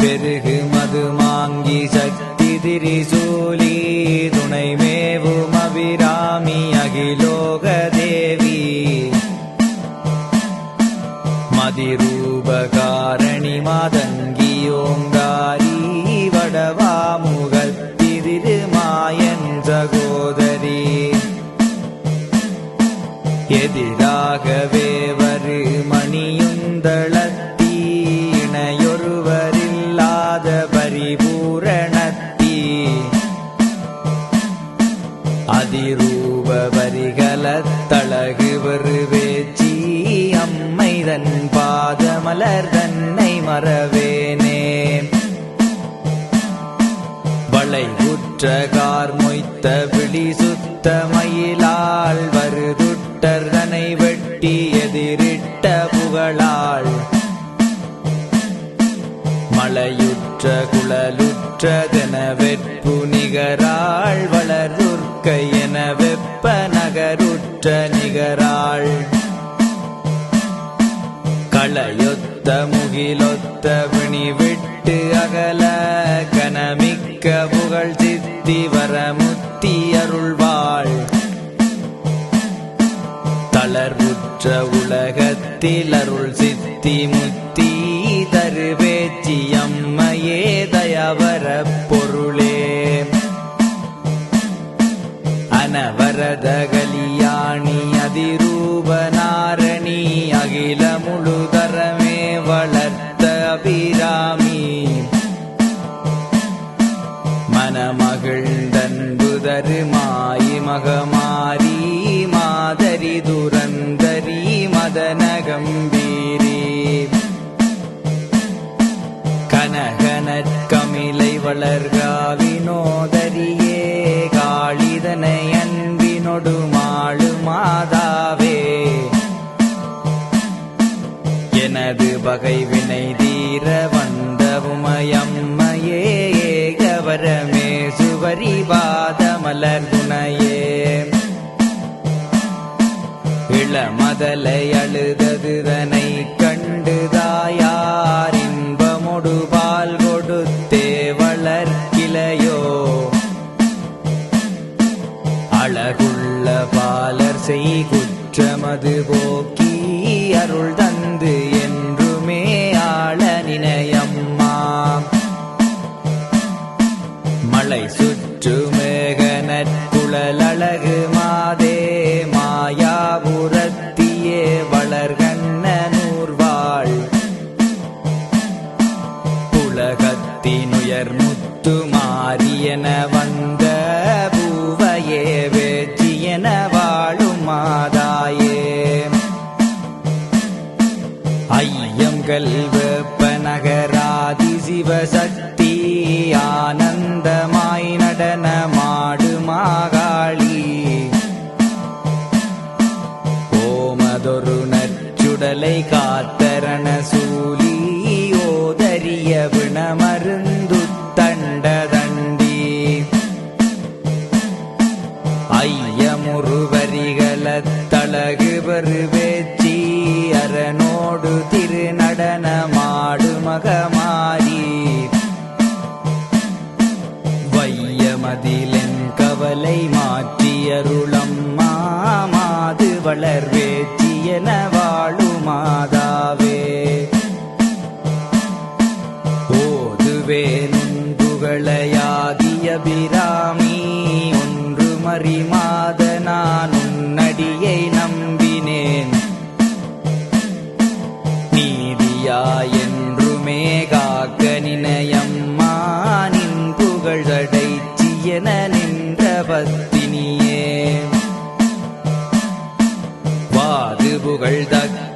பெருகு மது மாங்கி சக்தி திரிசூலி துணை மேவும் அபிராமி அகிலோக தேவி. மதிரூபகாரணி மாதங்கி ஓங்காரி வடவாமுகத்திதிரு மாயன் சகோதரி. எதிராகவே வரு மணியுந்தளத்தி அம்மைதன் பாதமலர் தன்னை மறவேனே. வளைவுற்ற கார் மொய்த்த விழி சுத்த மயிலால் வருதுட்டர் தனை வெட்டி எதிரிட்ட புகழாள் மலையுற்ற குழலுற்றதென வெற்பு நிகராள் வளர்துர்க்கை என வெப்ப நகருற்ற நிகராள் மலையொத்த முகிலொத்த பிணி விட்டு அகல கனமிக்க புகழ் சித்தி வர முத்தி அருள்வாள். தளர்வுற்ற உலகத்தில் அருள் சித்தி முத்தி தருவேச்சி அம்மையே தயவர பொருளே. அனவரதகலிய அனவரத அதிரூப நாரணி அகில முழுதரமே வளர்த்த அபிராமி. மனமகிழ்ந்தன்புதரு மாயி மகமாரி மாதரி துரந்தரி மதன கம்பீரி கனகனற் கமிலை வளர்கா வினோதரியே இளமதலை அழுததுதனை கண்டு தாயார் இன்பமொடு பால் கொடுத்தே வளர்க்கிலையோ அழகுள்ள பாலர் செய் குற்றமது போக்கி மேகனற்குழல் அழகு மாதே மாயாபுரத்தியே வளர்கண்ண நூர்வாள் புலகத்தினுயர் முத்து மாரியன வந்த பூவையே வேற்றியன வாழும் மாதாயே. ஐயங்கள் வெப்ப நகராதி சிவசக்தி ஆனந்தமாய் நடனமாடுமாக தலை காத்தரண சூலி ஓதரிய விணமருந்து தண்ட தண்டி ஐயமுருவரிகளத்தழகு பெருவேச்சி அரணோடு திருநடனமாடு மகமாரி வையமதிலென் கவலை மாற்றியருளம்மா மாது வளர் மாதாவே. ஓதுவேன் புகழையாகிய பிராமி ஒன்று மறிமாத நான் உன்னடியை நம்பினேன். நீதியாயென்றுமே காக்க நினையம்மா நின் புகழ் தடைச்சியன நின்ற பத்தினியே. வாது புகழ் தக்க